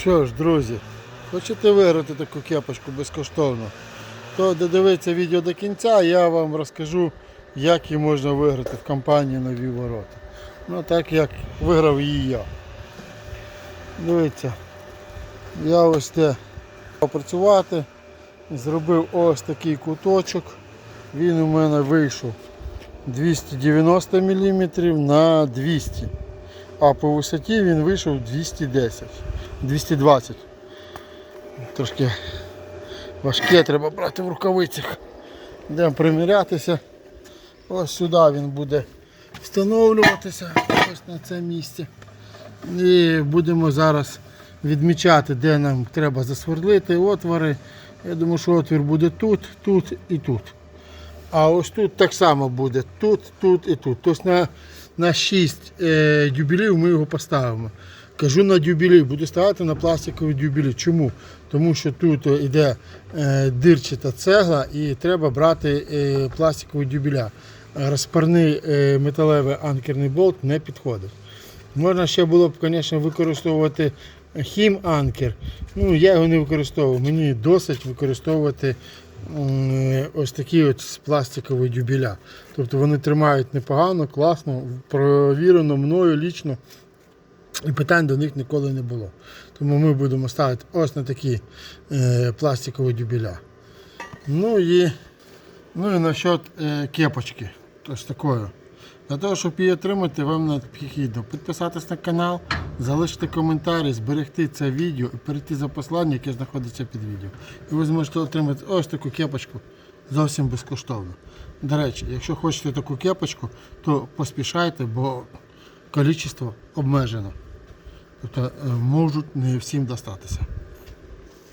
Що ж, друзі, хочете виграти таку кепочку безкоштовно, то додивіться відео до кінця, я вам розкажу, як її можна виграти в компанії Нові ворота. Ну так як виграв її я. Дивіться, я ось те попрацювати, зробив ось такий куточок. Він у мене вийшов 290 мм на 200 а по висоті він вийшов 210, 220. Трошки важке, треба брати в рукавицях. Йдемо примірятися. Ось сюди він буде встановлюватися, ось на це місце. І будемо зараз відмічати, де нам треба засверлити отвори. Я думаю, що отвір буде тут, тут і тут. А ось тут так само буде. Тут, тут і тут. Тобто на, на 6 е, дюбелів ми його поставимо. Кажу на дюбелі, буду ставити на пластикові дюбелі. Чому? Тому що тут йде е, дирчата цегла і треба брати е, пластикові дюбеля. Розпарний е, металевий анкерний болт не підходить. Можна ще було б, звісно, використовувати хім-анкер. Ну, я його не використовував. Мені досить використовувати ось такі от пластикові дюбеля. Тобто вони тримають непогано, класно, провірено мною лічно. І питань до них ніколи не було. Тому ми будемо ставити ось на такі е, пластикові дюбеля. Ну і, ну і насчет е, кепочки. Ось такої. Для того, щоб її отримати, вам необхідно підписатись на канал, залишити коментарі, зберегти це відео і перейти за посланням, яке знаходиться під відео. І ви зможете отримати ось таку кепочку зовсім безкоштовно. До речі, якщо хочете таку кепочку, то поспішайте, бо кількість обмежено. Тобто е, можуть не всім достатися.